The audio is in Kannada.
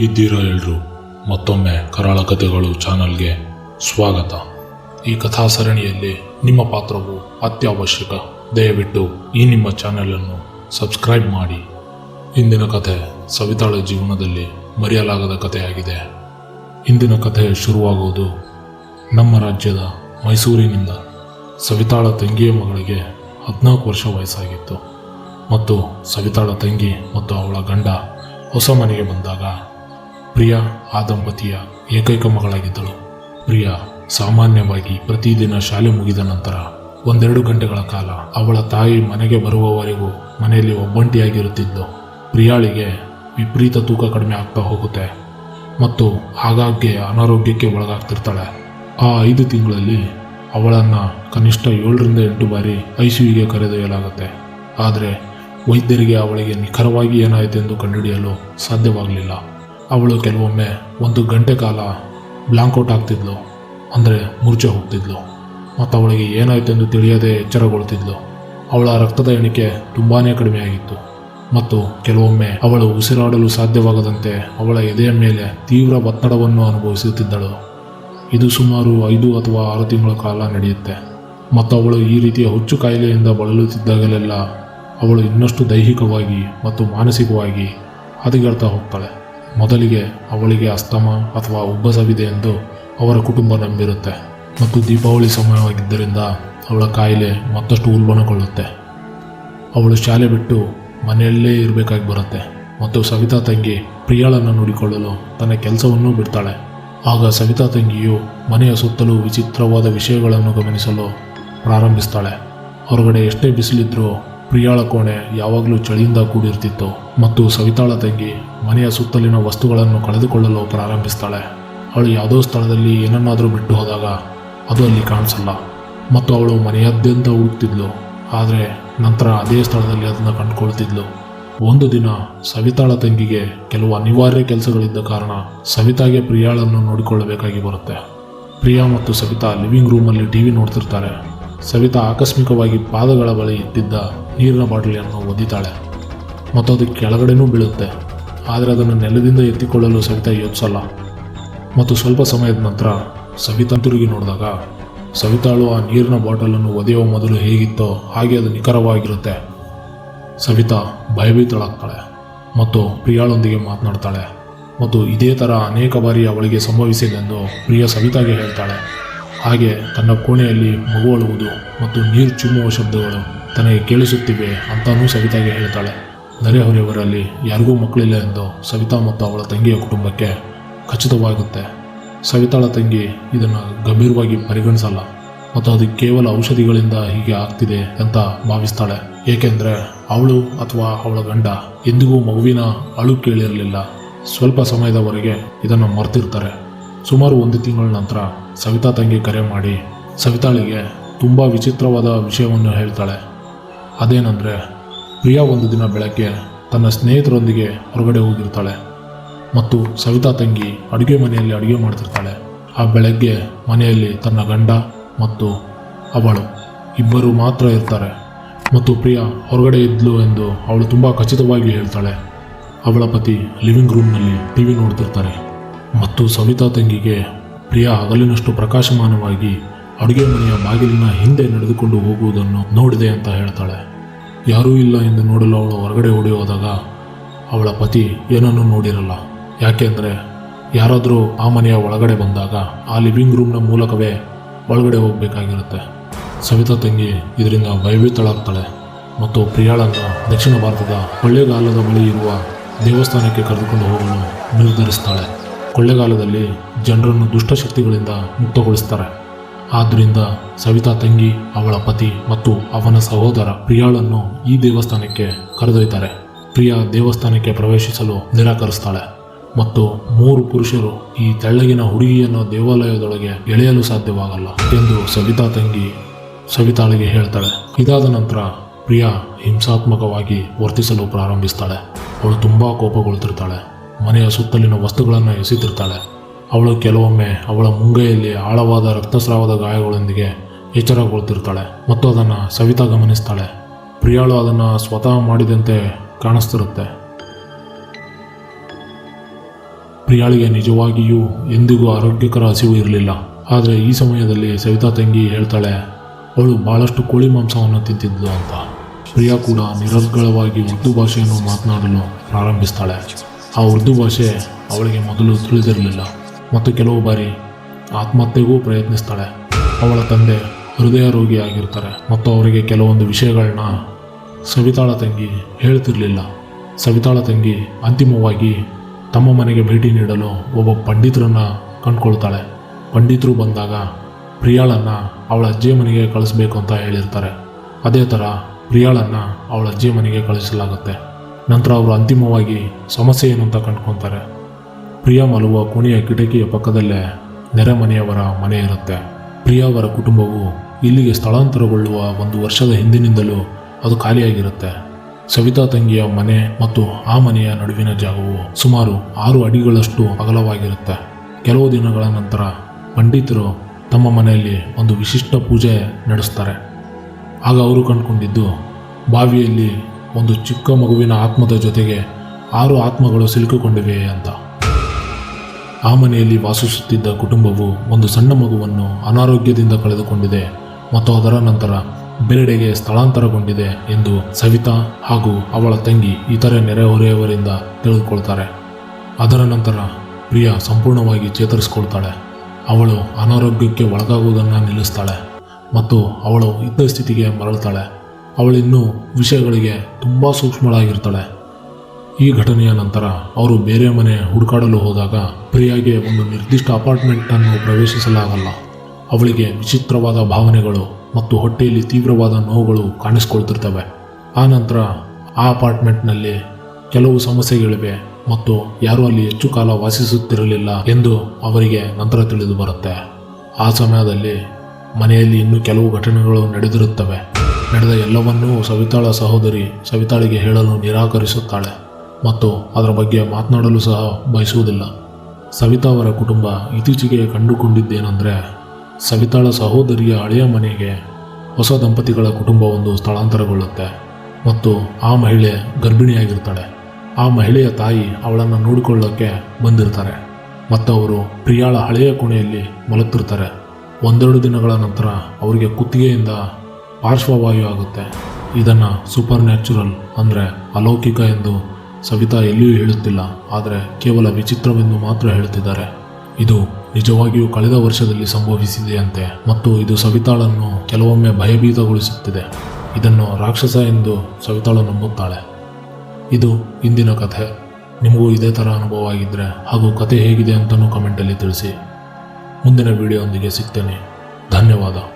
ಹೇಗಿದ್ದೀರಾ ಎಲ್ಲರೂ ಮತ್ತೊಮ್ಮೆ ಕರಾಳ ಕಥೆಗಳು ಚಾನಲ್ಗೆ ಸ್ವಾಗತ. ಈ ಕಥಾ ಸರಣಿಯಲ್ಲಿ ನಿಮ್ಮ ಪಾತ್ರವು ಅತ್ಯವಶ್ಯಕ. ದಯವಿಟ್ಟು ಈ ನಿಮ್ಮ ಚಾನೆಲನ್ನು ಸಬ್ಸ್ಕ್ರೈಬ್ ಮಾಡಿ. ಇಂದಿನ ಕಥೆ ಸವಿತಾಳ ಜೀವನದಲ್ಲಿ ಮರೆಯಲಾಗದ ಕಥೆಯಾಗಿದೆ. ಇಂದಿನ ಕಥೆ ಶುರುವಾಗುವುದು ನಮ್ಮ ರಾಜ್ಯದ ಮೈಸೂರಿನಿಂದ. ಸವಿತಾಳ ತಂಗಿಯ ಮಗಳಿಗೆ ಹದಿನಾಲ್ಕು ವರ್ಷ ವಯಸ್ಸಾಗಿತ್ತು. ಮತ್ತು ಸವಿತಾಳ ತಂಗಿ ಮತ್ತು ಅವಳ ಗಂಡ ಹೊಸ ಮನೆಗೆ ಬಂದಾಗ ಪ್ರಿಯಾ ಆ ದಂಪತಿಯ ಏಕೈಕ ಮಗಳಾಗಿದ್ದಳು. ಪ್ರಿಯಾ, ಸಾಮಾನ್ಯವಾಗಿ ಪ್ರತಿದಿನ ಶಾಲೆ ಮುಗಿದ ನಂತರ ಒಂದೆರಡು ಗಂಟೆಗಳ ಕಾಲ ಅವಳ ತಾಯಿ ಮನೆಗೆ ಬರುವವರೆಗೂ ಮನೆಯಲ್ಲಿ ಒಬ್ಬಂಟಿಯಾಗಿರುತ್ತಿದ್ದು, ಪ್ರಿಯಾಳಿಗೆ ವಿಪರೀತ ತೂಕ ಕಡಿಮೆ ಆಗ್ತಾ ಹೋಗುತ್ತೆ ಮತ್ತು ಆಗಾಗ್ಗೆ ಅನಾರೋಗ್ಯಕ್ಕೆ ಒಳಗಾಗ್ತಿರ್ತಾಳೆ. ಆ ಐದು ತಿಂಗಳಲ್ಲಿ ಅವಳನ್ನು ಕನಿಷ್ಠ ಏಳರಿಂದ ಎಂಟು ಬಾರಿ ಐ ಐಸಿಯುಗೆ ಕರೆದೊಯ್ಯಲಾಗುತ್ತೆ. ಆದರೆ ವೈದ್ಯರಿಗೆ ಅವಳಿಗೆ ನಿಖರವಾಗಿ ಏನಾಯಿತೆಂದು ಕಂಡುಹಿಡಿಯಲು ಸಾಧ್ಯವಾಗಲಿಲ್ಲ. ಅವಳು ಕೆಲವೊಮ್ಮೆ ಒಂದು ಗಂಟೆ ಕಾಲ ಬ್ಲಾಂಕೌಟ್ ಆಗ್ತಿದ್ಲು, ಅಂದರೆ ಮೂರ್ಛೆ ಹೋಗ್ತಿದ್ಲು. ಮತ್ತು ಅವಳಿಗೆ ಏನಾಯಿತೆಂದು ತಿಳಿಯದೆ ಎಚ್ಚರಗೊಳ್ತಿದ್ಲು. ಅವಳ ರಕ್ತದ ಎಣಿಕೆ ತುಂಬಾ ಕಡಿಮೆಯಾಗಿತ್ತು ಮತ್ತು ಕೆಲವೊಮ್ಮೆ ಅವಳು ಉಸಿರಾಡಲು ಸಾಧ್ಯವಾಗದಂತೆ ಅವಳ ಎದೆಯ ಮೇಲೆ ತೀವ್ರ ಒತ್ತಡವನ್ನು ಅನುಭವಿಸುತ್ತಿದ್ದಳು. ಇದು ಸುಮಾರು ಐದು ಅಥವಾ ಆರು ತಿಂಗಳ ಕಾಲ ನಡೆಯುತ್ತೆ. ಮತ್ತು ಅವಳು ಈ ರೀತಿಯ ಹುಚ್ಚು ಕಾಯಿಲೆಯಿಂದ ಬಳಲುತ್ತಿದ್ದಾಗಲೆಲ್ಲ ಅವಳು ಇನ್ನಷ್ಟು ದೈಹಿಕವಾಗಿ ಮತ್ತು ಮಾನಸಿಕವಾಗಿ ಹದಗೆಡ್ತಾ ಹೋಗ್ತಾಳೆ. ಮೊದಲಿಗೆ ಅವಳಿಗೆ ಅಸ್ತಮ ಅಥವಾ ಉಬ್ಬಸವಿದೆ ಎಂದು ಅವರ ಕುಟುಂಬ ನಂಬಿರುತ್ತೆ ಮತ್ತು ದೀಪಾವಳಿ ಸಮಯವಾಗಿದ್ದರಿಂದ ಅವಳ ಕಾಯಿಲೆ ಮತ್ತಷ್ಟು ಉಲ್ಬಣಗೊಳ್ಳುತ್ತೆ. ಅವಳು ಶಾಲೆ ಬಿಟ್ಟು ಮನೆಯಲ್ಲೇ ಇರಬೇಕಾಗಿ ಬರುತ್ತೆ ಮತ್ತು ಸವಿತಾ ತಂಗಿ ಪ್ರಿಯಾಳನ್ನು ನೋಡಿಕೊಳ್ಳಲು ತನ್ನ ಕೆಲಸವನ್ನೂ ಬಿಡ್ತಾಳೆ. ಆಗ ಸವಿತಾ ತಂಗಿಯು ಮನೆಯ ಸುತ್ತಲೂ ವಿಚಿತ್ರವಾದ ವಿಷಯಗಳನ್ನು ಗಮನಿಸಲು ಪ್ರಾರಂಭಿಸ್ತಾಳೆ. ಹೊರಗಡೆ ಎಷ್ಟೇ ಬಿಸಿಲಿದ್ರೂ ಪ್ರಿಯಾಳ ಕೋಣೆ ಯಾವಾಗಲೂ ಚಳಿಯಿಂದ ಕೂಡಿರ್ತಿತ್ತು ಮತ್ತು ಸವಿತಾಳ ತಂಗಿ ಮನೆಯ ಸುತ್ತಲಿನ ವಸ್ತುಗಳನ್ನು ಕಳೆದುಕೊಳ್ಳಲು ಪ್ರಾರಂಭಿಸ್ತಾಳೆ. ಅವಳು ಯಾವುದೋ ಸ್ಥಳದಲ್ಲಿ ಏನನ್ನಾದರೂ ಬಿಟ್ಟು ಹೋದಾಗ ಅದು ಅಲ್ಲಿ ಕಾಣಿಸಲ್ಲ. ಮತ್ತು ಅವಳು ಮನೆಯಾದ್ಯಂತ ಹುಡುಕ್ತಿದ್ಲು. ಆದರೆ ನಂತರ ಅದೇ ಸ್ಥಳದಲ್ಲಿ ಅದನ್ನು ಕಂಡುಕೊಳ್ತಿದ್ಲು. ಒಂದು ದಿನ ಸವಿತಾಳ ತಂಗಿಗೆ ಕೆಲವು ಅನಿವಾರ್ಯ ಕೆಲಸಗಳಿದ್ದ ಕಾರಣ ಸವಿತಾಗೆ ಪ್ರಿಯಾಳನ್ನು ನೋಡಿಕೊಳ್ಳಬೇಕಾಗಿ ಬರುತ್ತೆ. ಪ್ರಿಯಾ ಮತ್ತು ಸವಿತಾ ಲಿವಿಂಗ್ ರೂಮಲ್ಲಿ ಟಿ ವಿ ನೋಡ್ತಿರ್ತಾರೆ. ಸವಿತಾ ಆಕಸ್ಮಿಕವಾಗಿ ಪಾದಗಳ ಬಳಿ ಇಟ್ಟಿದ್ದ ನೀರಿನ ಬಾಟಲಿಯನ್ನು ಒದ್ದಿತಾಳೆ ಮತ್ತು ಅದು ಕೆಳಗಡೆನೂ ಬೀಳುತ್ತೆ. ಆದರೆ ಅದನ್ನು ನೆಲದಿಂದ ಎತ್ತಿಕೊಳ್ಳಲು ಸವಿತಾ ಯೋಚಿಸಲ್ಲ. ಮತ್ತು ಸ್ವಲ್ಪ ಸಮಯದ ನಂತರ ಸವಿತಾ ತಿರುಗಿ ನೋಡಿದಾಗ ಸವಿತಾಳು ಆ ನೀರಿನ ಬಾಟಲನ್ನು ಒದೆಯುವ ಮೊದಲು ಹೇಗಿತ್ತೋ ಹಾಗೆ ಅದು ನಿಖರವಾಗಿರುತ್ತೆ. ಸವಿತಾ ಭಯಭೀತಳಾಗ್ತಾಳೆ ಮತ್ತು ಪ್ರಿಯಾಳೊಂದಿಗೆ ಮಾತನಾಡ್ತಾಳೆ. ಮತ್ತು ಇದೇ ಥರ ಅನೇಕ ಬಾರಿ ಅವಳಿಗೆ ಸಂಭವಿಸಿದೆಂದು ಪ್ರಿಯ ಸವಿತಾಗೆ ಹೇಳ್ತಾಳೆ. ಹಾಗೆ ತನ್ನ ಕೋಣೆಯಲ್ಲಿ ಮಗುವಳುವುದು ಮತ್ತು ನೀರು ಚುಮ್ಮುವ ಶಬ್ದಗಳು ತನಗೆ ಕೇಳಿಸುತ್ತಿವೆ ಅಂತಾನೂ ಸವಿತಾಗೆ ಹೇಳ್ತಾಳೆ. ನೆರೆಹೊರೆಯವರಲ್ಲಿ ಯಾರಿಗೂ ಮಕ್ಕಳಿಲ್ಲ ಎಂದು ಸವಿತಾ ಮತ್ತು ಅವಳ ತಂಗಿಯ ಕುಟುಂಬಕ್ಕೆ ಖಚಿತವಾಗುತ್ತೆ ಸವಿತಾಳ ತಂಗಿ ಇದನ್ನು ಗಂಭೀರವಾಗಿ ಪರಿಗಣಿಸಲ್ಲ ಮತ್ತು ಅದು ಕೇವಲ ಔಷಧಿಗಳಿಂದ ಹೀಗೆ ಆಗ್ತಿದೆ ಅಂತ ಭಾವಿಸ್ತಾಳೆ. ಏಕೆಂದರೆ ಅವಳು ಅಥವಾ ಅವಳ ಗಂಡ ಎಂದಿಗೂ ಮಗುವಿನ ಅಳು ಕೇಳಿರಲಿಲ್ಲ. ಸ್ವಲ್ಪ ಸಮಯದವರೆಗೆ ಇದನ್ನು ಮರ್ತಿರ್ತಾರೆ. ಸುಮಾರು ಒಂದು ತಿಂಗಳ ನಂತರ ಸವಿತಾ ತಂಗಿ ಕರೆ ಮಾಡಿ ಸವಿತಾಳಿಗೆ ತುಂಬ ವಿಚಿತ್ರವಾದ ವಿಷಯವನ್ನು ಹೇಳ್ತಾಳೆ. ಅದೇನೆಂದರೆ, ಪ್ರಿಯಾ ಒಂದು ದಿನ ಬೆಳಗ್ಗೆ ತನ್ನ ಸ್ನೇಹಿತರೊಂದಿಗೆ ಹೊರಗಡೆ ಹೋಗಿರ್ತಾಳೆ ಮತ್ತು ಸವಿತಾ ತಂಗಿ ಅಡುಗೆ ಮನೆಯಲ್ಲಿ ಅಡುಗೆ ಮಾಡ್ತಿರ್ತಾಳೆ. ಆ ಬೆಳಗ್ಗೆ ಮನೆಯಲ್ಲಿ ತನ್ನ ಗಂಡ ಮತ್ತು ಅವಳು ಇಬ್ಬರು ಮಾತ್ರ ಇರ್ತಾರೆ ಮತ್ತು ಪ್ರಿಯಾ ಹೊರಗಡೆ ಇದ್ಲು ಎಂದು ಅವಳು ತುಂಬ ಖಚಿತವಾಗಿ ಹೇಳ್ತಾಳೆ. ಅವಳ ಪತಿ ಲಿವಿಂಗ್ ರೂಮ್ನಲ್ಲಿ ಟಿ ವಿ ನೋಡ್ತಿರ್ತಾರೆ. ಮತ್ತು ಸವಿತಾ ತಂಗಿಗೆ ಪ್ರಿಯಾ ಹಗಲಿನಷ್ಟು ಪ್ರಕಾಶಮಾನವಾಗಿ ಅಡುಗೆ ಮನೆಯ ಬಾಗಿಲಿನ ಹಿಂದೆ ನಡೆದುಕೊಂಡು ಹೋಗುವುದನ್ನು ನೋಡಿದೆ ಅಂತ ಹೇಳ್ತಾಳೆ. ಯಾರೂ ಇಲ್ಲ ಎಂದು ನೋಡಲು ಅವಳು ಹೊರಗಡೆ ಓಡಿ ಹೋದಾಗ ಅವಳ ಪತಿ ಏನನ್ನೂ ನೋಡಿರಲ್ಲ. ಯಾಕೆಂದರೆ ಯಾರಾದರೂ ಆ ಮನೆಯ ಒಳಗಡೆ ಬಂದಾಗ ಆ ಲಿವಿಂಗ್ ರೂಮ್ನ ಮೂಲಕವೇ ಒಳಗಡೆ ಹೋಗಬೇಕಾಗಿರುತ್ತೆ. ಸವಿತಾ ತಂಗಿ ಇದರಿಂದ ಭಯಭೀತಳಾಗ್ತಾಳೆ ಮತ್ತು ಪ್ರಿಯಾಳನ್ನು ದಕ್ಷಿಣ ಭಾರತದ ಕೊಳ್ಳೆಗಾಲದ ಬಳಿ ಇರುವ ದೇವಸ್ಥಾನಕ್ಕೆ ಕರೆದುಕೊಂಡು ಹೋಗಲು ನಿರ್ಧರಿಸ್ತಾಳೆ. ಕೊಳ್ಳೇಗಾಲದಲ್ಲಿ ಜನರನ್ನು ದುಷ್ಟಶಕ್ತಿಗಳಿಂದ ಮುಕ್ತಗೊಳಿಸ್ತಾರೆ. ಆದ್ದರಿಂದ ಸವಿತಾ ತಂಗಿ, ಅವಳ ಪತಿ ಮತ್ತು ಅವನ ಸಹೋದರ ಪ್ರಿಯಾಳನ್ನು ಈ ದೇವಸ್ಥಾನಕ್ಕೆ ಕರೆದೊಯ್ತಾರೆ. ಪ್ರಿಯಾ ದೇವಸ್ಥಾನಕ್ಕೆ ಪ್ರವೇಶಿಸಲು ನಿರಾಕರಿಸ್ತಾಳೆ ಮತ್ತು ಮೂರು ಪುರುಷರು ಈ ತೆಳ್ಳಗಿನ ಹುಡುಗಿಯನ್ನು ದೇವಾಲಯದೊಳಗೆ ಎಳೆಯಲು ಸಾಧ್ಯವಾಗಲ್ಲ ಎಂದು ಸವಿತಾ ತಂಗಿ ಸವಿತಾಳಿಗೆ ಹೇಳ್ತಾಳೆ. ಇದಾದ ನಂತರ ಪ್ರಿಯಾ ಹಿಂಸಾತ್ಮಕವಾಗಿ ವರ್ತಿಸಲು ಪ್ರಾರಂಭಿಸ್ತಾಳೆ. ಅವಳು ತುಂಬ ಕೋಪಗೊಳ್ತಿರ್ತಾಳೆ. ಮನೆಯ ಸುತ್ತಲಿನ ವಸ್ತುಗಳನ್ನು ಎಸೆತಿರ್ತಾಳೆ ಅವಳು ಕೆಲವೊಮ್ಮೆ ಅವಳ ಮುಂಗೈಯಲ್ಲಿ ಆಳವಾದ ರಕ್ತಸ್ರಾವದ ಗಾಯಗಳೊಂದಿಗೆ ಎಚ್ಚರಗೊಳ್ತಿರ್ತಾಳೆ ಮತ್ತು ಅದನ್ನು ಸವಿತಾ ಗಮನಿಸ್ತಾಳೆ. ಪ್ರಿಯಾಳು ಅದನ್ನು ಸ್ವತಃ ಮಾಡಿದಂತೆ ಕಾಣಿಸ್ತಿರುತ್ತೆ. ಪ್ರಿಯಾಳಿಗೆ ನಿಜವಾಗಿಯೂ ಎಂದಿಗೂ ಆರೋಗ್ಯಕರ ಹಸಿವು ಇರಲಿಲ್ಲ. ಆದರೆ ಈ ಸಮಯದಲ್ಲಿ ಸವಿತಾ ತಂಗಿ ಹೇಳ್ತಾಳೆ, ಅವಳು ಬಹಳಷ್ಟು ಕೋಳಿ ಮಾಂಸವನ್ನು ತಿಂತಿದ್ಲು ಅಂತ. ಪ್ರಿಯಾ ಕೂಡ ನಿರರ್ಗಳವಾಗಿ ಉರ್ದು ಭಾಷೆಯನ್ನು ಮಾತನಾಡಲು ಪ್ರಾರಂಭಿಸ್ತಾಳೆ. ಆ ಉರ್ದು ಭಾಷೆ ಅವಳಿಗೆ ಮೊದಲು ತಿಳಿದಿರಲಿಲ್ಲ. ಮತ್ತು ಕೆಲವು ಬಾರಿ ಆತ್ಮಹತ್ಯೆಗೂ ಪ್ರಯತ್ನಿಸ್ತಾಳೆ. ಅವಳ ತಂದೆ ಹೃದಯ ರೋಗಿಯಾಗಿರ್ತಾರೆ ಮತ್ತು ಅವರಿಗೆ ಕೆಲವೊಂದು ವಿಷಯಗಳನ್ನ ಸವಿತಾಳ ತಂಗಿ ಹೇಳ್ತಿರಲಿಲ್ಲ. ಸವಿತಾಳ ತಂಗಿ ಅಂತಿಮವಾಗಿ ತಮ್ಮ ಮನೆಗೆ ಭೇಟಿ ನೀಡಲು ಒಬ್ಬ ಪಂಡಿತರನ್ನು ಕಂಡ್ಕೊಳ್ತಾಳೆ. ಪಂಡಿತರು ಬಂದಾಗ ಪ್ರಿಯಾಳನ್ನು ಅವಳ ಅಜ್ಜಿಯ ಮನೆಗೆ ಕಳಿಸ್ಬೇಕು ಅಂತ ಹೇಳಿರ್ತಾರೆ. ಅದೇ ಥರ ಪ್ರಿಯಾಳನ್ನು ಅವಳ ಅಜ್ಜಿಯ ಮನೆಗೆ ಕಳಿಸಲಾಗುತ್ತೆ. ನಂತರ ಅವರು ಅಂತಿಮವಾಗಿ ಸಮಸ್ಯೆ ಏನು ಅಂತ ಕಂಡ್ಕೊತಾರೆ. ಪ್ರಿಯಾ ಮಲುವ ಕೊನೆಯ ಕಿಟಕಿಯ ಪಕ್ಕದಲ್ಲೇ ನೆರೆಮನೆಯವರ ಮನೆ ಇರುತ್ತೆ. ಪ್ರಿಯಾ ಅವರ ಕುಟುಂಬವು ಇಲ್ಲಿಗೆ ಸ್ಥಳಾಂತರಗೊಳ್ಳುವ ಒಂದು ವರ್ಷದ ಹಿಂದಿನಿಂದಲೂ ಅದು ಖಾಲಿಯಾಗಿರುತ್ತೆ. ಸವಿತಾ ತಂಗಿಯ ಮನೆ ಮತ್ತು ಆ ಮನೆಯ ನಡುವಿನ ಜಾಗವು ಸುಮಾರು ಆರು ಅಡಿಗಳಷ್ಟು ಅಗಲವಾಗಿರುತ್ತೆ. ಕೆಲವು ದಿನಗಳ ನಂತರ ಪಂಡಿತರು ತಮ್ಮ ಮನೆಯಲ್ಲಿ ಒಂದು ವಿಶಿಷ್ಟ ಪೂಜೆ ನಡೆಸ್ತಾರೆ. ಆಗ ಅವರು ಕಂಡುಕೊಂಡಿದ್ದು, ಬಾವಿಯಲ್ಲಿ ಒಂದು ಚಿಕ್ಕ ಮಗುವಿನ ಆತ್ಮದ ಜೊತೆಗೆ ಆರು ಆತ್ಮಗಳು ಸಿಲುಕಿಕೊಂಡಿವೆ ಅಂತ. ಆ ಮನೆಯಲ್ಲಿ ವಾಸಿಸುತ್ತಿದ್ದ ಕುಟುಂಬವು ಒಂದು ಸಣ್ಣ ಮಗುವನ್ನು ಅನಾರೋಗ್ಯದಿಂದ ಕಳೆದುಕೊಂಡಿದೆ ಮತ್ತು ಅದರ ನಂತರ ಬೇರೆಡೆಗೆ ಸ್ಥಳಾಂತರಗೊಂಡಿದೆ ಎಂದು ಸವಿತಾ ಹಾಗೂ ಅವಳ ತಂಗಿ ಇತರೆ ನೆರೆಹೊರೆಯವರಿಂದ ತಿಳಿದುಕೊಳ್ತಾರೆ ಅದರ ನಂತರ ಪ್ರಿಯಾ ಸಂಪೂರ್ಣವಾಗಿ ಚೇತರಿಸಿಕೊಳ್ತಾಳೆ. ಅವಳು ಅನಾರೋಗ್ಯಕ್ಕೆ ಒಳಗಾಗುವುದನ್ನು ನಿಲ್ಲಿಸ್ತಾಳೆ ಮತ್ತು ಅವಳು ಇದ್ದ ಸ್ಥಿತಿಗೆ ಮರಳುತ್ತಾಳೆ. ಅವಳಿನ್ನೂ ವಿಷಯಗಳಿಗೆ ತುಂಬ ಸೂಕ್ಷ್ಮಳಾಗಿರ್ತಾಳೆ. ಈ ಘಟನೆಯ ನಂತರ ಅವರು ಬೇರೆ ಮನೆ ಹುಡುಕಾಡಲು ಹೋದಾಗ ಪ್ರಿಯಾಗೆ ಒಂದು ನಿರ್ದಿಷ್ಟ ಅಪಾರ್ಟ್ಮೆಂಟನ್ನು ಪ್ರವೇಶಿಸಲಾಗಲ್ಲ. ಅವಳಿಗೆ ವಿಚಿತ್ರವಾದ ಭಾವನೆಗಳು ಮತ್ತು ಹೊಟ್ಟೆಯಲ್ಲಿ ತೀವ್ರವಾದ ನೋವುಗಳು ಕಾಣಿಸ್ಕೊಳ್ತಿರ್ತವೆ. ಆ ನಂತರ ಆ ಅಪಾರ್ಟ್ಮೆಂಟ್ನಲ್ಲಿ ಕೆಲವು ಸಮಸ್ಯೆಗಳಿವೆ ಮತ್ತು ಯಾರೂ ಅಲ್ಲಿ ಹೆಚ್ಚು ಕಾಲ ವಾಸಿಸುತ್ತಿರಲಿಲ್ಲ ಎಂದು ಅವರಿಗೆ ನಂತರ ತಿಳಿದು ಬರುತ್ತೆ. ಆ ಸಮಯದಲ್ಲಿ ಮನೆಯಲ್ಲಿ ಇನ್ನೂ ಕೆಲವು ಘಟನೆಗಳು ನಡೆದಿರುತ್ತವೆ. ನಡೆದ ಎಲ್ಲವನ್ನೂ ಸವಿತಾಳ ಸಹೋದರಿ ಸವಿತಾಳಿಗೆ ಹೇಳಲು ನಿರಾಕರಿಸುತ್ತಾಳೆ ಮತ್ತು ಅದರ ಬಗ್ಗೆ ಮಾತನಾಡಲು ಸಹ ಬಯಸುವುದಿಲ್ಲ. ಸವಿತಾ ಅವರ ಕುಟುಂಬ ಇತ್ತೀಚೆಗೆ ಕಂಡುಕೊಂಡಿದ್ದೇನೆಂದರೆ ಸವಿತಾಳ ಸಹೋದರಿಯ ಹಳೆಯ ಮನೆಗೆ ಹೊಸ ದಂಪತಿಗಳ ಕುಟುಂಬವೊಂದು ಸ್ಥಳಾಂತರಗೊಳ್ಳುತ್ತೆ ಮತ್ತು ಆ ಮಹಿಳೆ ಗರ್ಭಿಣಿಯಾಗಿರ್ತಾಳೆ. ಆ ಮಹಿಳೆಯ ತಾಯಿ ಅವಳನ್ನು ನೋಡಿಕೊಳ್ಳೋಕ್ಕೆ ಬಂದಿರ್ತಾರೆ ಮತ್ತು ಅವರು ಪ್ರಿಯಾಳ ಹಳೆಯ ಕೋಣೆಯಲ್ಲಿ ಮಲಗ್ತಿರ್ತಾರೆ. ಒಂದೆರಡು ದಿನಗಳ ನಂತರ ಅವರಿಗೆ ಕುತ್ತಿಗೆಯಿಂದ ಪಾರ್ಶ್ವವಾಯು ಆಗುತ್ತೆ. ಇದನ್ನು ಸೂಪರ್ ನ್ಯಾಚುರಲ್ ಅಂದರೆ ಅಲೌಕಿಕ ಎಂದು ಸವಿತಾ ಎಲ್ಲಿಯೂ ಹೇಳುತ್ತಿಲ್ಲ. ಆದರೆ ಕೇವಲ ವಿಚಿತ್ರವೆಂದು ಮಾತ್ರ ಹೇಳುತ್ತಿದ್ದಾರೆ ಇದು ನಿಜವಾಗಿಯೂ ಕಳೆದ ವರ್ಷದಲ್ಲಿ ಸಂಭವಿಸಿದೆಯಂತೆ ಮತ್ತು ಇದು ಸವಿತಾಳನ್ನು ಕೆಲವೊಮ್ಮೆ ಭಯಭೀತಗೊಳಿಸುತ್ತಿದೆ. ಇದನ್ನು ರಾಕ್ಷಸ ಎಂದು ಸವಿತಾಳು ನಂಬುತ್ತಾಳೆ. ಇದು ಇಂದಿನ ಕಥೆ. ನಿಮಗೂ ಇದೇ ಥರ ಅನುಭವ ಆಗಿದ್ದರೆ ಹಾಗೂ ಕತೆ ಹೇಗಿದೆ ಅಂತಲೂ ಕಮೆಂಟಲ್ಲಿ ತಿಳಿಸಿ. ಮುಂದಿನ ವಿಡಿಯೋ ಒಂದಿಗೆ ಸಿಗ್ತೇನೆ. ಧನ್ಯವಾದ.